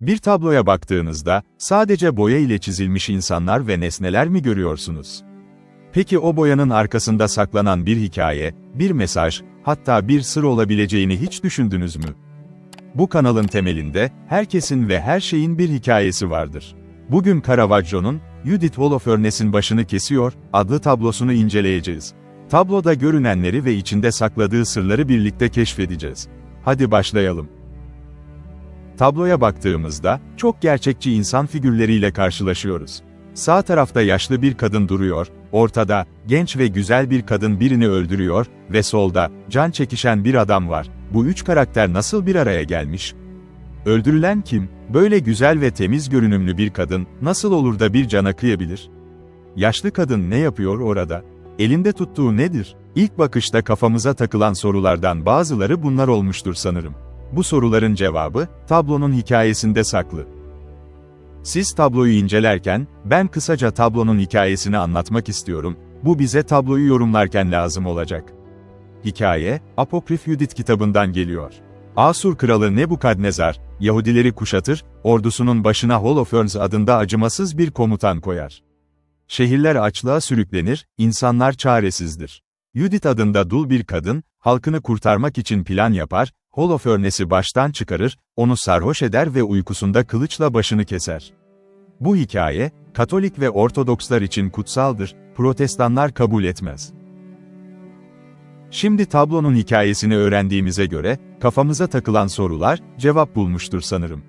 Bir tabloya baktığınızda, sadece boya ile çizilmiş insanlar ve nesneler mi görüyorsunuz? Peki o boyanın arkasında saklanan bir hikaye, bir mesaj, hatta bir sır olabileceğini hiç düşündünüz mü? Bu kanalın temelinde, herkesin ve her şeyin bir hikayesi vardır. Bugün Caravaggio'nun, Judith Holofernes'in başını kesiyor, adlı tablosunu inceleyeceğiz. Tabloda görünenleri ve içinde sakladığı sırları birlikte keşfedeceğiz. Hadi başlayalım. Tabloya baktığımızda, çok gerçekçi insan figürleriyle karşılaşıyoruz. Sağ tarafta yaşlı bir kadın duruyor, ortada, genç ve güzel bir kadın birini öldürüyor ve solda, can çekişen bir adam var. Bu üç karakter nasıl bir araya gelmiş? Öldürülen kim? Böyle güzel ve temiz görünümlü bir kadın, nasıl olur da bir cana kıyabilir? Yaşlı kadın ne yapıyor orada? Elinde tuttuğu nedir? İlk bakışta kafamıza takılan sorulardan bazıları bunlar olmuştur sanırım. Bu soruların cevabı, tablonun hikayesinde saklı. Siz tabloyu incelerken, ben kısaca tablonun hikayesini anlatmak istiyorum, bu bize tabloyu yorumlarken lazım olacak. Hikaye, Apokrif Judith kitabından geliyor. Asur kralı Nebukadnezar, Yahudileri kuşatır, ordusunun başına Holofernes adında acımasız bir komutan koyar. Şehirler açlığa sürüklenir, insanlar çaresizdir. Judith adında dul bir kadın, halkını kurtarmak için plan yapar, Holofernes'i baştan çıkarır, onu sarhoş eder ve uykusunda kılıçla başını keser. Bu hikaye, Katolik ve Ortodokslar için kutsaldır, Protestanlar kabul etmez. Şimdi tablonun hikayesini öğrendiğimize göre, kafamıza takılan sorular, cevap bulmuştur sanırım.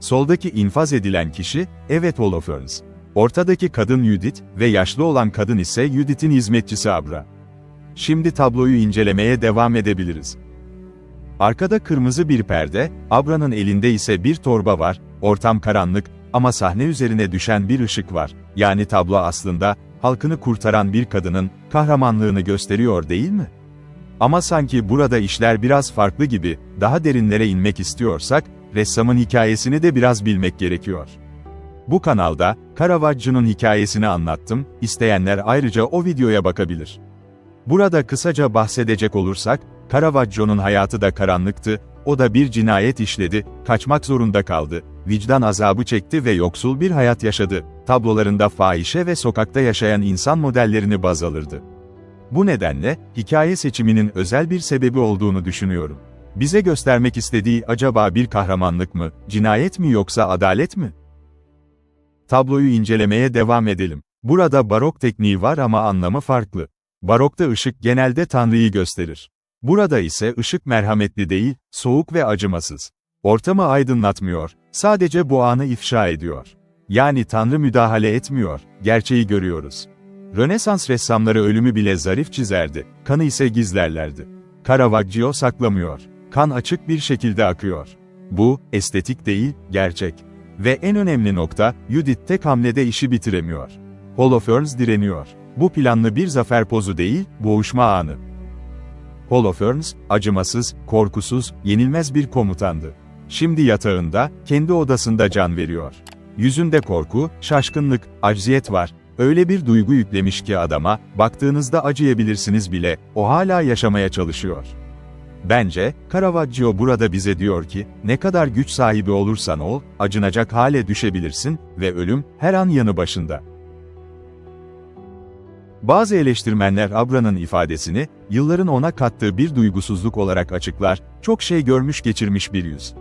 Soldaki infaz edilen kişi, evet Holofernes. Ortadaki kadın Judith ve yaşlı olan kadın ise Judith'in hizmetçisi Abra. Şimdi tabloyu incelemeye devam edebiliriz. Arkada kırmızı bir perde, Abra'nın elinde ise bir torba var, ortam karanlık ama sahne üzerine düşen bir ışık var. Yani tablo aslında, halkını kurtaran bir kadının, kahramanlığını gösteriyor değil mi? Ama sanki burada işler biraz farklı gibi, daha derinlere inmek istiyorsak, ressamın hikayesini de biraz bilmek gerekiyor. Bu kanalda, Caravaggio'nun hikayesini anlattım, isteyenler ayrıca o videoya bakabilir. Burada kısaca bahsedecek olursak, Caravaggio'nun hayatı da karanlıktı, o da bir cinayet işledi, kaçmak zorunda kaldı, vicdan azabı çekti ve yoksul bir hayat yaşadı. Tablolarında fahişe ve sokakta yaşayan insan modellerini baz alırdı. Bu nedenle, hikaye seçiminin özel bir sebebi olduğunu düşünüyorum. Bize göstermek istediği acaba bir kahramanlık mı, cinayet mi yoksa adalet mi? Tabloyu incelemeye devam edelim. Burada barok tekniği var ama anlamı farklı. Barokta ışık genelde Tanrı'yı gösterir. Burada ise ışık merhametli değil, soğuk ve acımasız. Ortamı aydınlatmıyor, sadece bu anı ifşa ediyor. Yani Tanrı müdahale etmiyor, gerçeği görüyoruz. Rönesans ressamları ölümü bile zarif çizerdi, kanı ise gizlerlerdi. Caravaggio saklamıyor. Kan açık bir şekilde akıyor. Bu, estetik değil, gerçek. Ve en önemli nokta, Judith tek hamlede işi bitiremiyor. Holofernes direniyor. Bu planlı bir zafer pozu değil, boğuşma anı. Holofernes, acımasız, korkusuz, yenilmez bir komutandı. Şimdi yatağında, kendi odasında can veriyor. Yüzünde korku, şaşkınlık, acziyet var. Öyle bir duygu yüklemiş ki adama, baktığınızda acıyabilirsiniz bile, o hala yaşamaya çalışıyor. Bence, Caravaggio burada bize diyor ki, ne kadar güç sahibi olursan ol, acınacak hale düşebilirsin ve ölüm, her an yanı başında. Bazı eleştirmenler Abra'nın ifadesini, yılların ona kattığı bir duygusuzluk olarak açıklar, çok şey görmüş geçirmiş bir yüz.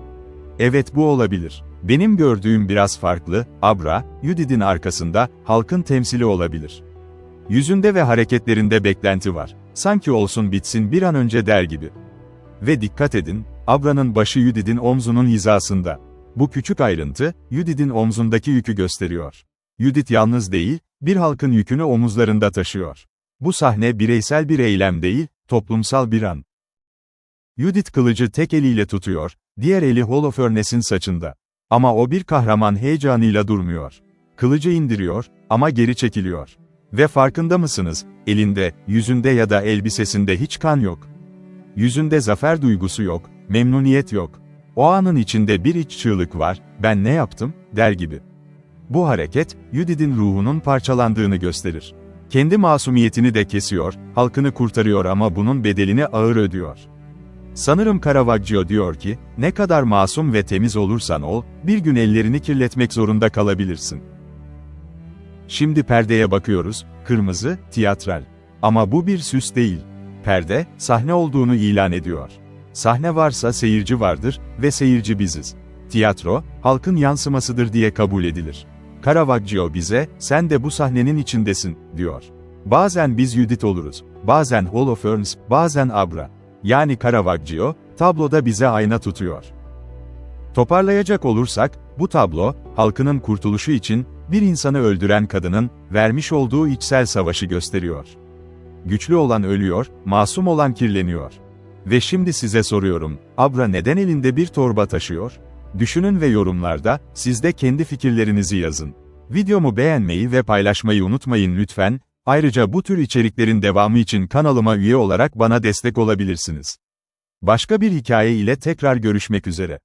Evet bu olabilir. Benim gördüğüm biraz farklı, Abra, Judith'in arkasında, halkın temsili olabilir. Yüzünde ve hareketlerinde beklenti var. Sanki olsun bitsin bir an önce der gibi. Ve dikkat edin, Abra'nın başı Judith'in omzunun hizasında. Bu küçük ayrıntı, Judith'in omzundaki yükü gösteriyor. Judith yalnız değil, bir halkın yükünü omuzlarında taşıyor. Bu sahne bireysel bir eylem değil, toplumsal bir an. Judith kılıcı tek eliyle tutuyor, diğer eli Holofernes'in saçında. Ama o bir kahraman heyecanıyla durmuyor. Kılıcı indiriyor, ama geri çekiliyor. Ve farkında mısınız, elinde, yüzünde ya da elbisesinde hiç kan yok. Yüzünde zafer duygusu yok, memnuniyet yok. O anın içinde bir iç çığlık var, ben ne yaptım, der gibi. Bu hareket, Judith'in ruhunun parçalandığını gösterir. Kendi masumiyetini de kesiyor, halkını kurtarıyor ama bunun bedelini ağır ödüyor. Sanırım Caravaggio diyor ki, ne kadar masum ve temiz olursan ol, bir gün ellerini kirletmek zorunda kalabilirsin. Şimdi perdeye bakıyoruz, kırmızı, tiyatral. Ama bu bir süs değil. Perde, sahne olduğunu ilan ediyor. Sahne varsa seyirci vardır ve seyirci biziz. Tiyatro, halkın yansımasıdır diye kabul edilir. Caravaggio bize, sen de bu sahnenin içindesin, diyor. Bazen biz Judith oluruz, bazen Holofernes, bazen Abra. Yani Caravaggio, tabloda bize ayna tutuyor. Toparlayacak olursak, bu tablo, halkının kurtuluşu için, bir insanı öldüren kadının, vermiş olduğu içsel savaşı gösteriyor. Güçlü olan ölüyor, masum olan kirleniyor. Ve şimdi size soruyorum, Abra neden elinde bir torba taşıyor? Düşünün ve yorumlarda, siz de kendi fikirlerinizi yazın. Videomu beğenmeyi ve paylaşmayı unutmayın lütfen, ayrıca bu tür içeriklerin devamı için kanalıma üye olarak bana destek olabilirsiniz. Başka bir hikaye ile tekrar görüşmek üzere.